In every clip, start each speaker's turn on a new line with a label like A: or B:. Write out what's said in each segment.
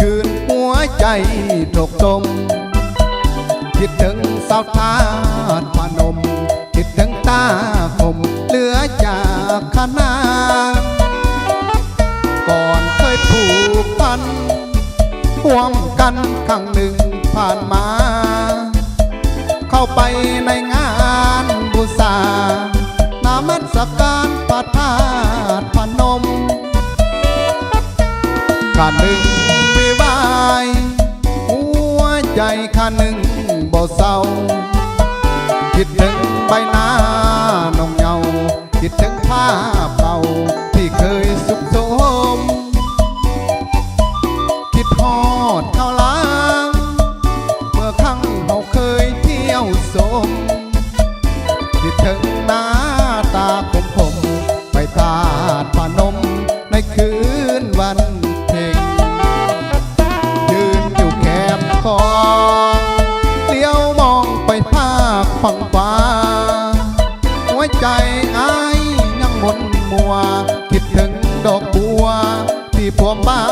A: คืนหัวใจถกตม คิดถึงสาวทาดพนม คิดถึงตาคมเหลือจากขนาก่อนเคยผูกพันห่วมกันครั้งหนึ่งผ่านมา เข้าไปในงานบูชานามัสการพระธาตุพนมข้าหนึ่ง ข้าหนึ่งบ่เศร้าคิดถึงใบหน้า อายยังหมนมัว คิดถึงดอกบัว ที่พวมบ้า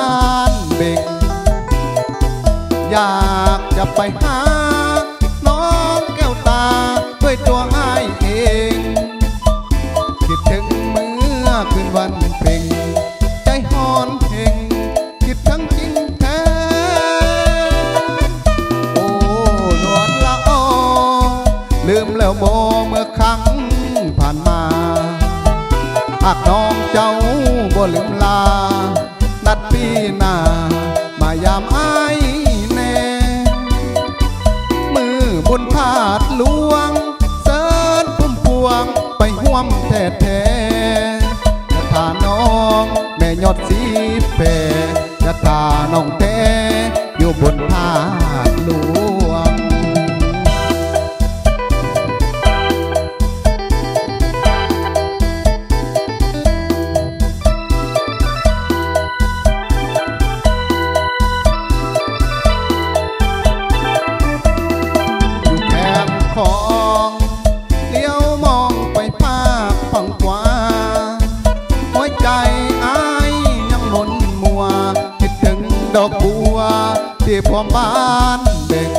A: นเบ่ง อยากจะไปหา น้องแก้วตา ด้วยตัวอ้ายเอง คิดถึงเมื่อคืนวันเพ็งใจหอนเพลงคิดทั้งจริงแท้โอ้ นวลละออลืมแล้วโม หากน้องเจ้าบ่ลืมลา นัดปีหน้ามายามอ้ายแน่ มือบุญพาดลวง เสิร์นพุ่มพวงไปห่วมแท้แท้ๆจะทาน้องแม่ยอดสี ใจอ้ายยังหมุนมัว คิดถึงดอกบัว ที่พวมบ้านเด็ก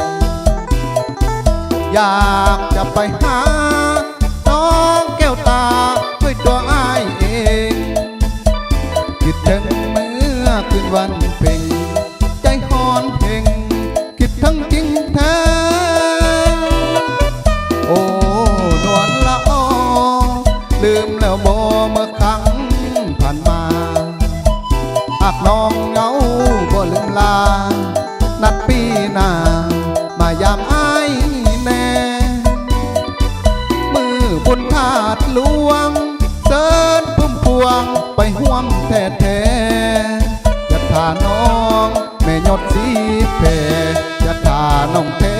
A: อยากจะไปหา น้องแก้วตาด้วยตัวอายเอง คิดถึงเมื่อคืนวันากน้องเงาบ่ลืมลา นัดปีหน้ามายามอ้ายแน่ มือบุญธาตุหลวงเสิร์นพุ่มพวงไปห่วมแท้แท้ๆจะทาน้องแม่ยอดสีเพจะทาน้องแท้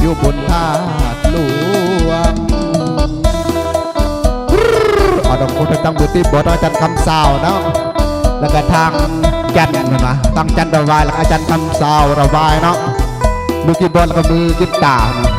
A: อยู่บนธาตุหลวง
B: อดมคุณตั้งบุตรีบทอาจารย์คำสาวเนาะ แล้วก็ทางจันนะตั้งจันระบายแล้วก็อาจารย์ทำสาวระบายเนาะมือกีบอลแล้วก็มือกีตาร์